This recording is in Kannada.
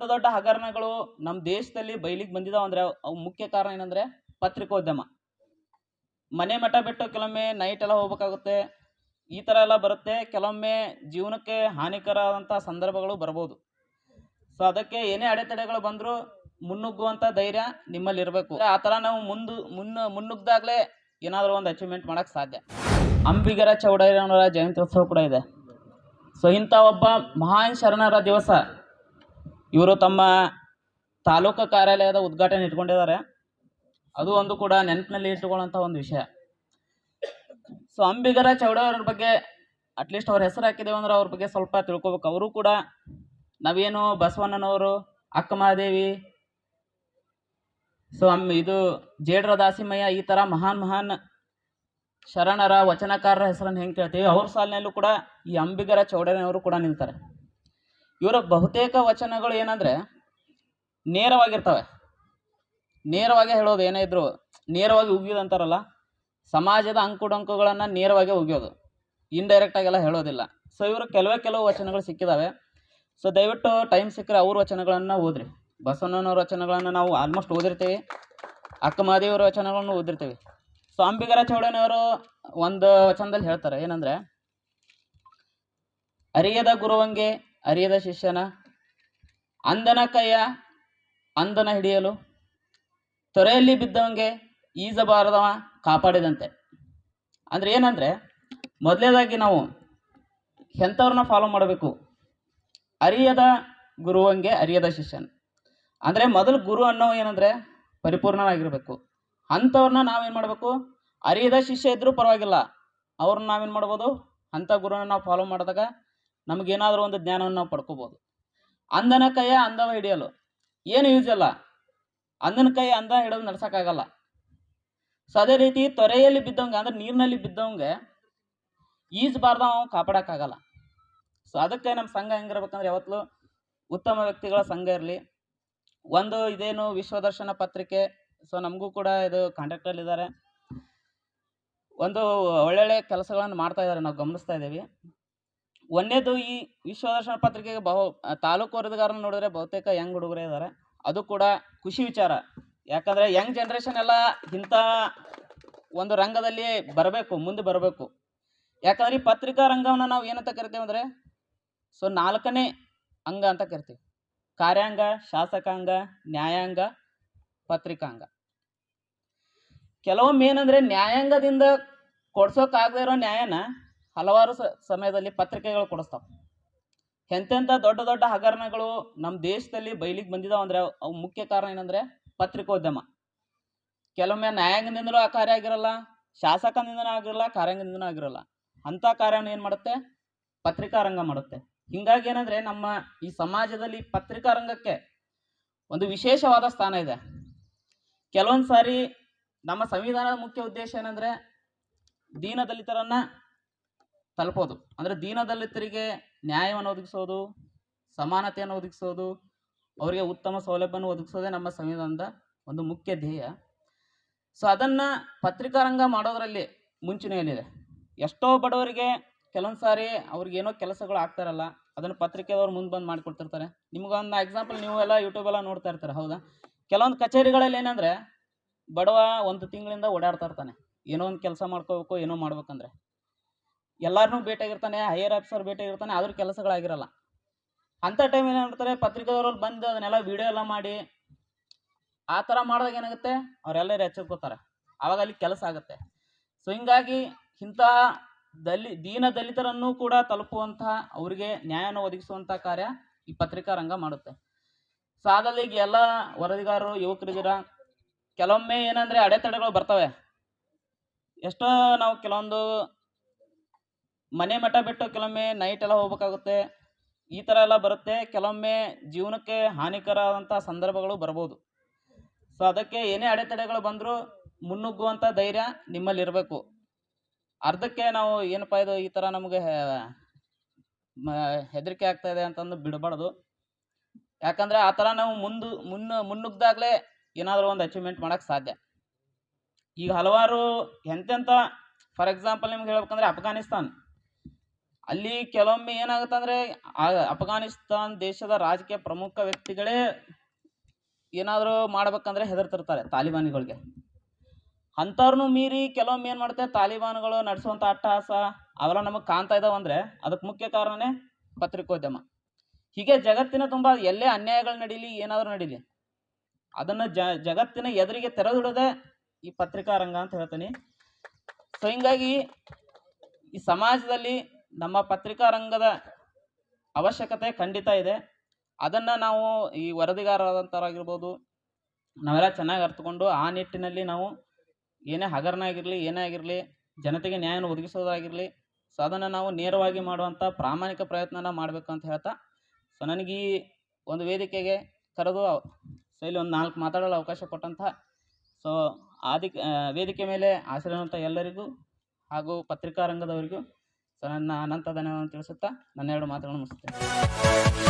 ದೊಡ್ಡ ದೊಡ್ಡ ಹಗರಣಗಳು ನಮ್ಮ ದೇಶದಲ್ಲಿ ಬಯಲಿಗೆ ಬಂದಿದಾವ ಅಂದ್ರೆ ಅವು ಮುಖ್ಯ ಕಾರಣ ಏನಂದ್ರೆ ಪತ್ರಿಕೋದ್ಯಮ. ಮನೆ ಮಠ ಬಿಟ್ಟು ಕೆಲವೊಮ್ಮೆ ನೈಟ್ ಎಲ್ಲ ಹೋಗ್ಬೇಕಾಗುತ್ತೆ. ಈ ಥರ ಎಲ್ಲ ಬರುತ್ತೆ. ಕೆಲವೊಮ್ಮೆ ಜೀವನಕ್ಕೆ ಹಾನಿಕರ ಆದಂತ ಸಂದರ್ಭಗಳು ಬರ್ಬೋದು. ಸೊ ಅದಕ್ಕೆ ಏನೇ ಅಡೆತಡೆಗಳು ಬಂದರೂ ಮುನ್ನುಗ್ಗುವಂಥ ಧೈರ್ಯ ನಿಮ್ಮಲ್ಲಿ ಇರಬೇಕು ಆ ಥರ ನಾವು ಮುಂದು, ಮುನ್ನ, ಮುನ್ನುಗ್ದಾಗಲೇ ಏನಾದರೂ ಒಂದು ಅಚೀವ್ಮೆಂಟ್ ಮಾಡೋಕ್ಕೆ ಸಾಧ್ಯ. ಅಂಬಿಗರ ಚೌಡಯ್ಯನವರ ಜಯಂತ್ಯೋತ್ಸವ ಕೂಡ ಇದೆ. ಸೊ ಇಂಥ ಒಬ್ಬ ಮಹಾನ್ ಶರಣರ ದಿವಸ ಇವರು ತಮ್ಮ ತಾಲೂಕು ಕಾರ್ಯಾಲಯದ ಉದ್ಘಾಟನೆ ಇಟ್ಕೊಂಡಿದ್ದಾರೆ. ಅದು ಒಂದು ಕೂಡ ನೆನಪಿನಲ್ಲಿ ಇಟ್ಟುಕೊಳ್ಳುವಂಥ ಒಂದು ವಿಷಯ. ಸೊ ಅಂಬಿಗರ ಚೌಡಯ್ಯವ್ರ ಬಗ್ಗೆ ಅಟ್ಲೀಸ್ಟ್ ಅವ್ರ ಹೆಸರು ಹಾಕಿದ್ದೇವೆ ಅಂದ್ರೆ ಅವ್ರ ಬಗ್ಗೆ ಸ್ವಲ್ಪ ತಿಳ್ಕೊಬೇಕು. ಅವರು ಕೂಡ ನಾವೇನು ಬಸವಣ್ಣನವರು, ಅಕ್ಕಮಹಾದೇವಿ ಸೊ ಅಮ್ ಇದು ಜೇಡ್ರ ದಾಸಿಮಯ್ಯ ಈ ಥರ ಮಹಾನ್ ಮಹಾನ್ ಶರಣರ ವಚನಕಾರರ ಹೆಸರನ್ನು ಹೆಂಗೆ ಕೇಳ್ತೀವಿ, ಅವ್ರ ಸಾಲಿನಲ್ಲೂ ಕೂಡ ಈ ಅಂಬಿಗರ ಚೌಡರವರು ಕೂಡ ನಿಲ್ತಾರೆ. ಇವರ ಬಹುತೇಕ ವಚನಗಳು ಏನಂದರೆ ನೇರವಾಗಿರ್ತವೆ. ನೇರವಾಗಿ ಹೇಳೋದು ಏನೇ ಇದ್ರು, ನೇರವಾಗಿ ಉಗಿಯೋದು ಅಂತಾರಲ್ಲ, ಸಮಾಜದ ಅಂಕುಡೊಂಕುಗಳನ್ನು ನೇರವಾಗಿ ಉಗಿಯೋದು ಇಂಡೈರೆಕ್ಟಾಗೆಲ್ಲ ಹೇಳೋದಿಲ್ಲ. ಸೊ ಇವರು ಕೆಲವೇ ಕೆಲವು ವಚನಗಳು ಸಿಕ್ಕಿದಾವೆ. ಸೊ ದಯವಿಟ್ಟು ಟೈಮ್ ಸಿಕ್ಕರೆ ಅವ್ರ ವಚನಗಳನ್ನು ಓದ್ರಿ. ಬಸವಣ್ಣನವ್ರ ವಚನಗಳನ್ನು ನಾವು ಆಲ್ಮೋಸ್ಟ್ ಓದಿರ್ತೀವಿ. ಅಕ್ಕ ಮಹಾದೇವರ ವಚನಗಳನ್ನು ಓದಿರ್ತೀವಿ. ಸೊ ಅಂಬಿಗರ ಚೌಡನವರು ಒಂದು ವಚನದಲ್ಲಿ ಹೇಳ್ತಾರೆ. ಏನಂದರೆ, ಅರಿಯದ ಗುರುವಂಗೆ ಅರಿಯದ ಶಿಷ್ಯನ ಅಂದನ ಕೈಯ ಅಂದನ ಹಿಡಿಯಲು ತೊರೆಯಲ್ಲಿ ಬಿದ್ದವಂಗೆ ಈಜಬಾರದವ ಕಾಪಾಡಿದಂತೆ. ಅಂದರೆ ಏನಂದರೆ ಮೊದಲನೇದಾಗಿ ನಾವು ಎಂಥವ್ರನ್ನ ಫಾಲೋ ಮಾಡಬೇಕು? ಅರಿಯದ ಗುರುವಂಗೆ ಅರಿಯದ ಶಿಷ್ಯನ್. ಅಂದರೆ ಮೊದಲು ಗುರು ಅನ್ನೋ ಏನಂದರೆ ಪರಿಪೂರ್ಣನಾಗಿರಬೇಕು. ಅಂಥವ್ರನ್ನ ನಾವೇನು ಮಾಡಬೇಕು? ಅರಿಯದ ಶಿಷ್ಯ ಇದ್ದರೂ ಪರವಾಗಿಲ್ಲ. ಅವ್ರನ್ನ ನಾವೇನು ಮಾಡ್ಬೋದು? ಅಂಥ ಗುರುನ ನಾವು ಫಾಲೋ ಮಾಡಿದಾಗ ನಮಗೇನಾದರೂ ಒಂದು ಜ್ಞಾನವನ್ನು ನಾವು ಪಡ್ಕೋಬೋದು. ಅಂದನ ಕೈಯ ಅಂದವ ಹಿಡಿಯಲು. ಏನು ಯೂಸ್ ಅಲ್ಲ ಅಂದನ ಕೈ ಅಂದ ಹಿಡಿದು ನಡ್ಸೋಕ್ಕಾಗಲ್ಲ. ಸೊ ಅದೇ ರೀತಿ ತೊರೆಯಲ್ಲಿ ಬಿದ್ದವಂಗೆ ಅಂದ್ರೆ ನೀರಿನಲ್ಲಿ ಬಿದ್ದವಂಗೆ ಈಜಬಾರ್ದು ಅವ್ನು ಕಾಪಾಡೋಕ್ಕಾಗಲ್ಲ. ಸೊ ಅದಕ್ಕೆ ನಮ್ಮ ಸಂಘ ಹೆಂಗಿರ್ಬೇಕಂದ್ರೆ ಯಾವತ್ತೂ ಉತ್ತಮ ವ್ಯಕ್ತಿಗಳ ಸಂಘ ಇರಲಿ. ಒಂದು ಇದೇನು ವಿಶ್ವದರ್ಶನ ಪತ್ರಿಕೆ ಸೊ ನಮಗೂ ಕೂಡ ಇದು ಕಾಂಟ್ಯಾಕ್ಟಲ್ಲಿದ್ದಾರೆ ಒಂದು ಒಳ್ಳೊಳ್ಳೆ ಕೆಲಸಗಳನ್ನು ಮಾಡ್ತಾ ಇದ್ದಾರೆ ನಾವು ಗಮನಿಸ್ತಾ ಇದ್ದೀವಿ. ಒಂದೇದು ಈ ವಿಶ್ವದರ್ಶನ ಪತ್ರಿಕೆಗೆ ಬಹು ತಾಲೂಕು ವರದಿಗಾರನ ನೋಡಿದ್ರೆ ಬಹುತೇಕ ಯಂಗ್ ಹುಡುಗರೇ ಇದ್ದಾರೆ ಅದು ಕೂಡ ಖುಷಿ ವಿಚಾರ. ಯಾಕಂದರೆ ಯಂಗ್ ಜನ್ರೇಷನ್ ಎಲ್ಲ ಇಂಥ ಒಂದು ರಂಗದಲ್ಲಿ ಬರಬೇಕು, ಮುಂದೆ ಬರಬೇಕು. ಯಾಕಂದ್ರೆ ಈ ಪತ್ರಿಕಾ ರಂಗವನ್ನು ನಾವು ಏನಂತ ಕರಿತೇವೆ ಅಂದರೆ, ಸೊ ನಾಲ್ಕನೇ ಅಂಗ ಅಂತ ಕರಿತೀವಿ. ಕಾರ್ಯಾಂಗ, ಶಾಸಕಾಂಗ, ನ್ಯಾಯಾಂಗ, ಪತ್ರಿಕಾಂಗ. ಕೆಲವೊಮ್ಮೆ ಏನಂದರೆ ನ್ಯಾಯಾಂಗದಿಂದ ಕೊಡ್ಸೋಕ್ಕಾಗದೇ ಇರೋ ನ್ಯಾಯನ ಹಲವಾರು ಸಮಯದಲ್ಲಿ ಪತ್ರಿಕೆಗಳು ಕೊಡಿಸ್ತಾವೆ. ಎಂತೆಂಥ ದೊಡ್ಡ ದೊಡ್ಡ ಹಗರಣಗಳು ನಮ್ಮ ದೇಶದಲ್ಲಿ ಬಯಲಿಗೆ ಬಂದಿದಾವೆ ಅಂದರೆ ಅವು ಮುಖ್ಯ ಕಾರಣ ಏನಂದರೆ ಪತ್ರಿಕೋದ್ಯಮ. ಕೆಲವೊಮ್ಮೆ ನ್ಯಾಯಾಂಗದಿಂದಲೂ ಆ ಕಾರ್ಯ ಆಗಿರಲ್ಲ, ಶಾಸಕನಿಂದನೂ ಆಗಿರಲ್ಲ, ಕಾರ್ಯಾಂಗದಿಂದನೂ ಆಗಿರಲ್ಲ. ಅಂಥ ಕಾರ್ಯವನ್ನು ಏನು ಮಾಡುತ್ತೆ? ಪತ್ರಿಕಾ ರಂಗ ಮಾಡುತ್ತೆ. ಹಿಂಗಾಗಿ ಏನಂದರೆ ನಮ್ಮ ಈ ಸಮಾಜದಲ್ಲಿ ಪತ್ರಿಕಾ ರಂಗಕ್ಕೆ ಒಂದು ವಿಶೇಷವಾದ ಸ್ಥಾನ ಇದೆ. ಕೆಲವೊಂದು ಸಾರಿ ನಮ್ಮ ಸಂವಿಧಾನದ ಮುಖ್ಯ ಉದ್ದೇಶ ಏನಂದರೆ ದೀನದಲಿತರನ್ನು ತಲುಪೋದು. ಅಂದರೆ ದೀನದಲಿತರಿಗೆ ನ್ಯಾಯವನ್ನು ಒದಗಿಸೋದು, ಸಮಾನತೆಯನ್ನು ಒದಗಿಸೋದು, ಅವರಿಗೆ ಉತ್ತಮ ಸೌಲಭ್ಯವನ್ನು ಒದಗಿಸೋದೇ ನಮ್ಮ ಸಂವಿಧಾನದ ಒಂದು ಮುಖ್ಯ ಧ್ಯೇಯ. ಸೊ ಅದನ್ನು ಪತ್ರಿಕಾರಂಗ ಮಾಡೋದರಲ್ಲಿ ಮುಂಚೂಣಿಯಲ್ಲಿದೆ ಎಷ್ಟೋ ಬಡವರಿಗೆ ಕೆಲವೊಂದು ಸಾರಿ ಅವ್ರಿಗೇನೋ ಕೆಲಸಗಳು ಆಗ್ತಾರಲ್ಲ ಅದನ್ನು ಪತ್ರಿಕೆದವ್ರು ಮುಂದೆ ಬಂದು ಮಾಡಿಕೊಡ್ತಿರ್ತಾರೆ ನಿಮ್ಗೊಂದು ಎಕ್ಸಾಂಪಲ್ ನೀವು ಎಲ್ಲ ಯೂಟ್ಯೂಬೆಲ್ಲ ನೋಡ್ತಾ ಇರ್ತಾರೆ, ಹೌದಾ? ಕೆಲವೊಂದು ಕಚೇರಿಗಳಲ್ಲಿ ಏನಂದರೆ, ಬಡವ ಒಂದು ತಿಂಗಳಿಂದ ಓಡಾಡ್ತಾ ಇರ್ತಾನೆ. ಏನೋ ಒಂದು ಕೆಲಸ ಮಾಡ್ಕೋಬೇಕು, ಏನೋ ಮಾಡ್ಬೇಕಂದ್ರೆ. ಎಲ್ಲರನ್ನೂ ಭೇಟಿಯಾಗಿರ್ತಾನೆ ಹೈಯರ್ ಆಫೀಸರ್ ಭೇಟಿಯಾಗಿರ್ತಾನೆ, ಆದರೂ ಕೆಲಸಗಳಾಗಿರಲ್ಲ. ಅಂಥ ಟೈಮ್ ಮಾಡ್ತಾರೆ ಪತ್ರಿಕೆದವ್ರು ಬಂದು ಅದನ್ನೆಲ್ಲ ವಿಡಿಯೋ ಎಲ್ಲ ಮಾಡಿ, ಆ ಥರ ಮಾಡಿದಾಗ ಏನಾಗುತ್ತೆ? ಅವರೆಲ್ಲರೂ ಎಚ್ಚೆತ್ಕೋತಾರೆ. ಆವಾಗ ಅಲ್ಲಿ ಕೆಲಸ ಆಗುತ್ತೆ. ಸೊ ಹಿಂಗಾಗಿ ಇಂತಹ ದಲಿ, ದೀನ ದಲಿತರನ್ನು ಕೂಡ ತಲುಪುವಂತಹ ಅವರಿಗೆ ನ್ಯಾಯವನ್ನು ಒದಗಿಸುವಂಥ ಕಾರ್ಯ ಈ ಪತ್ರಿಕಾ ರಂಗ ಮಾಡುತ್ತೆ. ಸೊ ಆಗಲ್ಲಿ ಈಗ ಎಲ್ಲ ವರದಿಗಾರರು, ಯುವಕರಿದ್ದೀರ, ಕೆಲವೊಮ್ಮೆ ಏನಂದರೆ ಅಡೆತಡೆಗಳು ಬರ್ತವೆ. ಎಷ್ಟೋ ನಾವು ಕೆಲವೊಂದು ಮನೆ ಮಠ ಬಿಟ್ಟು ಕೆಲವೊಮ್ಮೆ ನೈಟ್ ಎಲ್ಲ ಹೋಗ್ಬೇಕಾಗುತ್ತೆ. ಈ ಥರ ಎಲ್ಲ ಬರುತ್ತೆ. ಕೆಲವೊಮ್ಮೆ ಜೀವನಕ್ಕೆ ಹಾನಿಕರ ಆದಂಥ ಸಂದರ್ಭಗಳು ಬರ್ಬೋದು. ಸೊ ಅದಕ್ಕೆ ಏನೇ ಅಡೆತಡೆಗಳು ಬಂದರೂ ಮುನ್ನುಗ್ಗುವಂಥ ಧೈರ್ಯ ನಿಮ್ಮಲ್ಲಿ ಇರಬೇಕು ಅರ್ಧಕ್ಕೆ ನಾವು ಏನಪ್ಪ ಇದು ಈ ಥರ ನಮಗೆ ಹೆದರಿಕೆ ಆಗ್ತಾ ಇದೆ ಅಂತಂದು ಬಿಡಬಾರ್ದು. ಯಾಕಂದರೆ ಆ ಥರ ನಾವು ಮುಂದು ಮುನ್ನ ಮುನ್ನುಗ್ದಾಗಲೇ ಏನಾದರೂ ಒಂದು ಅಚೀವ್ಮೆಂಟ್ ಮಾಡೋಕ್ಕೆ ಸಾಧ್ಯ. ಈಗ ಹಲವಾರು ಎಂತೆಂಥ ಫಾರ್ ಎಕ್ಸಾಂಪಲ್ ನಿಮ್ಗೆ ಹೇಳ್ಬೇಕಂದ್ರೆ ಅಫ್ಘಾನಿಸ್ತಾನ್. ಅಲ್ಲಿ ಕೆಲವೊಮ್ಮೆ ಏನಾಗುತ್ತೆ ಅಂದ್ರೆ ಅಫ್ಘಾನಿಸ್ತಾನ್ ದೇಶದ ರಾಜಕೀಯ ಪ್ರಮುಖ ವ್ಯಕ್ತಿಗಳೇ ಏನಾದರೂ ಮಾಡ್ಬೇಕಂದ್ರೆ ಹೆದರ್ತಿರ್ತಾರೆ ತಾಲಿಬಾನಿಗಳಿಗೆ. ಅಂಥವ್ರನ್ನೂ ಮೀರಿ ಕೆಲವೊಮ್ಮೆ ಏನು ಮಾಡುತ್ತೆ, ತಾಲಿಬಾನ್ಗಳು ನಡೆಸುವಂಥ ಅಟ್ಟಹಾಸ ಅವೆಲ್ಲ ನಮಗೆ ಕಾಣ್ತಾ ಇದಾವಂದ್ರೆ ಅದಕ್ಕೆ ಮುಖ್ಯ ಕಾರಣನೇ ಪತ್ರಿಕೋದ್ಯಮ. ಹೀಗೆ ಜಗತ್ತಿನ ತುಂಬ ಎಲ್ಲೇ ಅನ್ಯಾಯಗಳು ನಡೀಲಿ, ಏನಾದರೂ ನಡೀಲಿ, ಅದನ್ನು ಜ, ಜಗತ್ತಿನ ಎದುರಿಗೆ ತೆರೆದಿಡದೆ ಈ ಪತ್ರಿಕಾ ರಂಗ ಅಂತ ಹೇಳ್ತೀನಿ. ಸೊ ಹಿಂಗಾಗಿ ಈ ಸಮಾಜದಲ್ಲಿ ನಮ್ಮ ಪತ್ರಿಕಾ ರಂಗದ ಅವಶ್ಯಕತೆ ಖಂಡಿತ ಇದೆ. ಅದನ್ನು ನಾವು ಈ ವರದಿಗಾರರಾದಂಥವರಾಗಿರ್ಬೋದು ನಾವೆಲ್ಲ ಚೆನ್ನಾಗಿ ಅರ್ತ್ಕೊಂಡು ಆ ನಿಟ್ಟಿನಲ್ಲಿ ನಾವು ಏನೇ ಹಗರಣ ಆಗಿರಲಿ ಏನೇ ಆಗಿರಲಿ, ಜನತೆಗೆ ನ್ಯಾಯವನ್ನು ಒದಗಿಸೋದಾಗಿರಲಿ, ಸೊ ಅದನ್ನು ನಾವು ನೇರವಾಗಿ ಮಾಡುವಂಥ ಪ್ರಾಮಾಣಿಕ ಪ್ರಯತ್ನನ ಮಾಡಬೇಕು ಅಂತ ಹೇಳ್ತಾ, ಸೊ ನನಗೆ ಈ ಒಂದು ವೇದಿಕೆಗೆ ಕರೆದು ಸೊ ಇಲ್ಲಿ ಒಂದು ನಾಲ್ಕು ಮಾತಾಡಲು ಅವಕಾಶ ಕೊಟ್ಟಂಥ ಸೊ ಆದಿ ವೇದಿಕೆ ಮೇಲೆ ಆಸರಿರುವಂಥ ಎಲ್ಲರಿಗೂ ಹಾಗೂ ಪತ್ರಿಕಾ ರಂಗದವರಿಗೂ ಸೊ ನನ್ನ ಅನಂತ ಧನ್ಯವಾದ ತಿಳಿಸುತ್ತಾ ನನ್ನೆರಡು ಮಾತುಗಳನ್ನು Yeah.